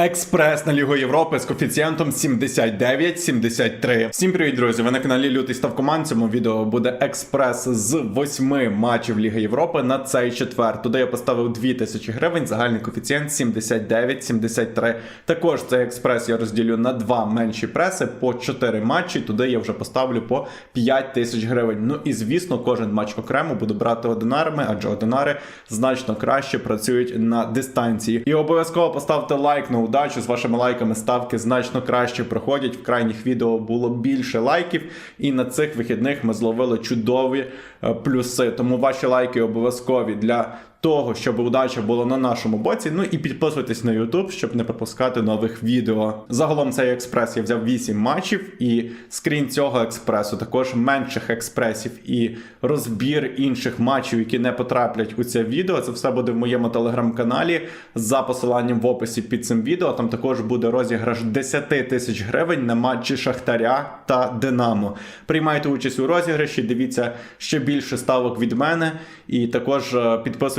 Експрес на Лігу Європи з коефіцієнтом 79-73. Всім привіт, друзі! Ви на каналі Лютий Ставкоман. Цьому відео буде експрес з восьми матчів Ліги Європи на цей четвер. Туди я поставив 2000 гривень, загальний коефіцієнт 79-73. Також цей експрес я розділю на два менші преси по 4 матчі. Туди я вже поставлю по 5 тисяч гривень. Ну і звісно, кожен матч окремо буду брати одинарами, адже одинари значно краще працюють на дистанції. І обов'язково поставте лайк на удачу. З вашими лайками ставки значно краще проходять. В крайніх відео було більше лайків, і на цих вихідних ми зловили чудові е, плюси. Тому ваші лайки обов'язкові для. Того, щоб удача була на нашому боці. Ну і підписуйтесь на YouTube, щоб не пропускати нових відео. Загалом цей експрес я взяв 8 матчів, і скрін цього експресу, також менших експресів і розбір інших матчів, які не потраплять у це відео. Це все буде в моєму телеграм-каналі за посиланням в описі під цим відео. Там також буде розіграш 10 тисяч гривень на матчі Шахтаря та Динамо. Приймайте участь у розіграші, дивіться ще більше ставок від мене, і також е,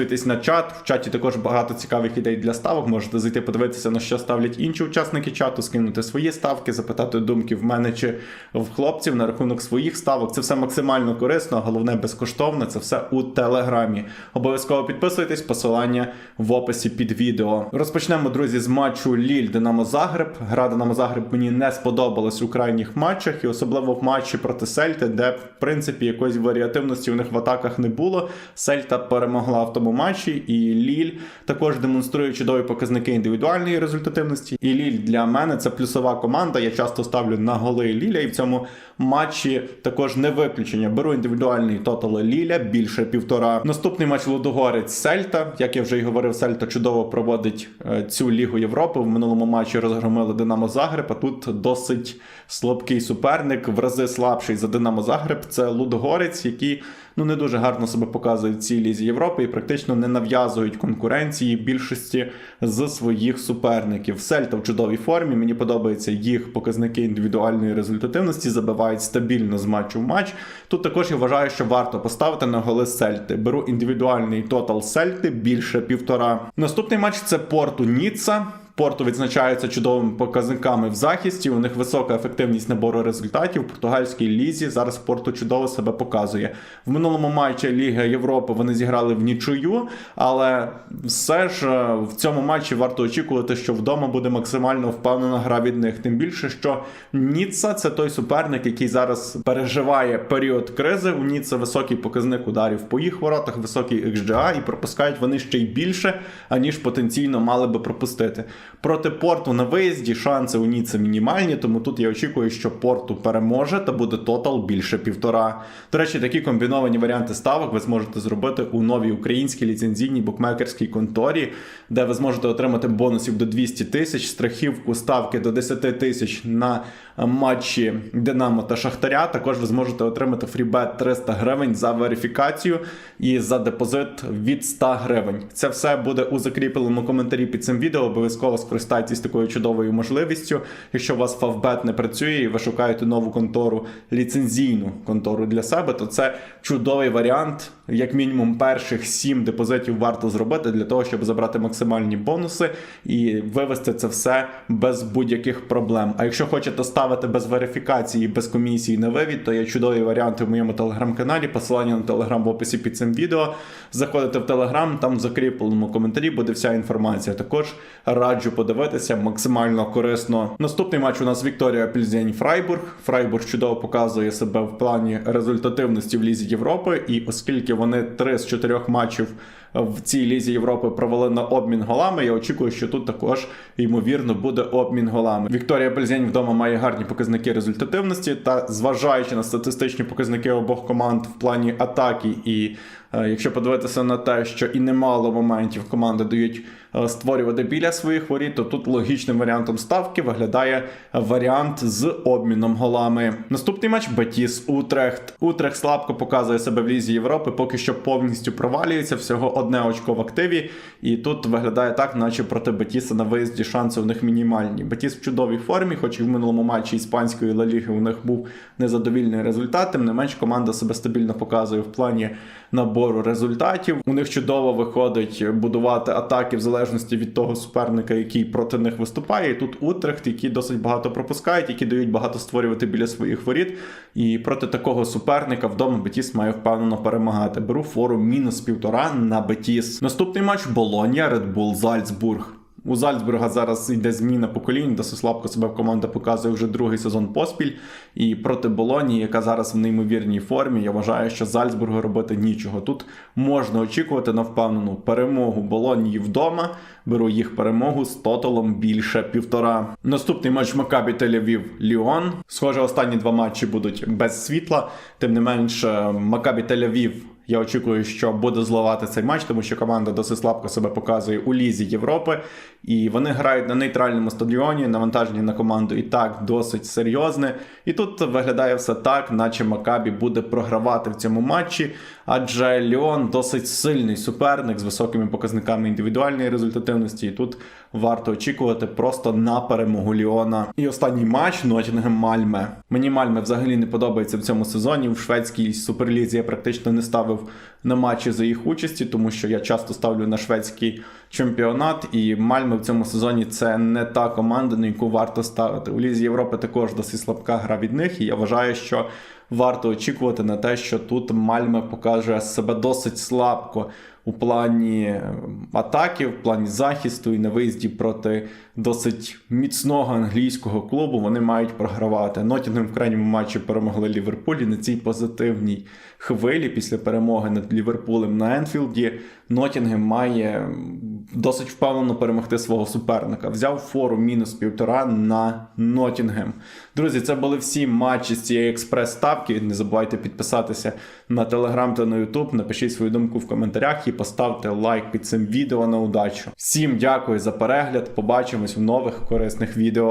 підписуйтесь на чат. В чаті також багато цікавих ідей для ставок. Можете зайти подивитися, на що ставлять інші учасники чату, скинути свої ставки, запитати думки в мене чи в хлопців на рахунок своїх ставок. Це все максимально корисно, а головне безкоштовно. Це все у телеграмі. Обов'язково підписуйтесь, посилання в описі під відео. Розпочнемо, друзі, з матчу Ліль Динамо Загреб. Гра Динамо Загреб мені не сподобалась у крайніх матчах, і особливо в матчі проти Сельти, де в принципі якоїсь варіативності у них в атаках не було. Сельта перемогла в тому матчі, і Ліль також демонструє чудові показники індивідуальної результативності. І Ліль для мене це плюсова команда. Я часто ставлю на голи Ліля, і в цьому матчі також не виключення. Беру індивідуальний тотал Ліля більше півтора. Наступний матч Лудогорець Сельта. Як я вже й говорив, Сельта чудово проводить е, цю лігу Європи. В минулому матчі розгромили Динамо Загреб. А тут досить слабкий суперник, в рази слабший за Динамо Загреб. Це Лудогорець, який ну не дуже гарно себе показує в цій лізі Європи і практично не нав'язують конкуренції більшості з своїх суперників. Сельта в чудовій формі. Мені подобаються їх показники індивідуальної результативності, забивають стабільно з матчу в матч. Тут також я вважаю, що варто поставити на голи Сельти. Беру індивідуальний тотал Сельти більше півтора. Наступний матч це Порту Ніцца. Порту відзначається чудовими показниками в захисті. У них висока ефективність набору результатів. В португальській лізі зараз Порту чудово себе показує. В минулому матчі Ліги Європи вони зіграли в нічию, але все ж е, в цьому матчі варто очікувати, що вдома буде максимально впевнена гра від них. Тим більше, що Ніцца це той суперник, який зараз переживає період кризи. У Ніцца високий показник ударів по їх воротах, високий XGA, і пропускають вони ще й більше, аніж потенційно мали би пропустити. Проти порту на виїзді шанси у Ніце мінімальні, тому тут я очікую, що порту переможе та буде тотал більше півтора. До речі, такі комбіновані варіанти ставок ви зможете зробити у новій українській ліцензійній букмекерській конторі, де ви зможете отримати бонусів до 200 тисяч, страхівку ставки до 10 тисяч на матчі Динамо та Шахтаря. Також ви зможете отримати фрібет 300 гривень за верифікацію і за депозит від 100 гривень. Це все буде у закріпленому коментарі під цим відео. Обов'язково скористайтесь такою чудовою можливістю. Якщо у вас Фавбет не працює і ви шукаєте нову контору, ліцензійну контору для себе, то це чудовий варіант. Як мінімум, перших 7 депозитів варто зробити для того, щоб забрати максимальні бонуси і вивести це все без будь-яких проблем. А якщо хочете ставити без верифікації, без комісії на вивід, то є чудові варіанти в моєму телеграм-каналі. Посилання на телеграм в описі під цим відео. Заходите в телеграм, там в закріпленому коментарі буде вся інформація. Також раджу подивитися максимально корисно. Наступний матч у нас Вікторія Пільзень Фрайбург. Фрайбург чудово показує себе в плані результативності в Лізі Європи, і оскільки вони три з чотирьох матчів в цій лізі Європи провели на обмін голами. Я очікую, що тут також ймовірно буде обмін голами. Вікторія Бельзянь вдома має гарні показники результативності та зважаючи на статистичні показники обох команд в плані атаки, і якщо подивитися на те, що і немало моментів команди дають е, створювати біля своїх воріт, то тут логічним варіантом ставки виглядає варіант з обміном голами. Наступний матч Бетіс Утрехт. Утрехт слабко показує себе в лізі Європи, поки що повністю провалюється. Всього одне очко в активі, і тут виглядає так, наче проти Бетіса на виїзді шанси у них мінімальні. Бетіс в чудовій формі, хоч і в минулому матчі іспанської Ла Ліги у них був незадовільний результат. Тим не менш, команда себе стабільно показує в плані набору набору результатів. У них чудово виходить будувати атаки в залежності від того суперника, який проти них виступає. І тут Утрехт, які досить багато пропускають, які дають багато створювати біля своїх воріт. І проти такого суперника вдома Бетіс має впевнено перемагати. Беру фору мінус півтора на Бетіс. Наступний матч Болонія, Bull Зальцбург. У Зальцбурга зараз йде зміна поколінь, досить слабко себе команда показує вже другий сезон поспіль. І проти Болоні, яка зараз в неймовірній формі, я вважаю, що Зальцбургу робити нічого. Тут можна очікувати на впевнену перемогу Болонії вдома. Беру їх перемогу з тоталом більше півтора. Наступний матч Макабі Тель-Авів Ліон. Схоже, останні два матчі будуть без світла. Тим не менш, Макабі Тель-Авів я очікую, що буде зливати цей матч, тому що команда досить слабко себе показує у Лізі Європи, і вони грають на нейтральному стадіоні. Навантаження на команду і так досить серйозне. І тут виглядає все так, наче Макабі буде програвати в цьому матчі, адже Ліон досить сильний суперник з високими показниками індивідуальної результативності. І тут варто очікувати просто на перемогу Ліона. І останній матч Нотінгем Мальме. Мені Мальме взагалі не подобається в цьому сезоні. В шведській суперлізі я практично не ставив на матчі за їх участі, тому що я часто ставлю на шведський чемпіонат. І Мальми в цьому сезоні це не та команда, на яку варто ставити. У Лізі Європи також досить слабка гра від них, і я вважаю, що. Варто очікувати на те, що тут Мальме покаже себе досить слабко у плані е, атаки, в плані захисту і на виїзді проти досить міцного англійського клубу. Вони мають програвати. Нотінгем в крайньому матчі перемогли Ліверпулі на цій позитивній хвилі після перемоги над Ліверпулем на Енфілді. Нотінгем має досить впевнено перемогти свого суперника. Взяв фору мінус півтора на Нотінгем. Друзі, це були всі матчі з цієї експрес-ставки. Не забувайте підписатися на телеграм та на Ютуб. Напишіть свою думку в коментарях і поставте лайк під цим відео на удачу. Всім дякую за перегляд. Побачимось в нових корисних відео.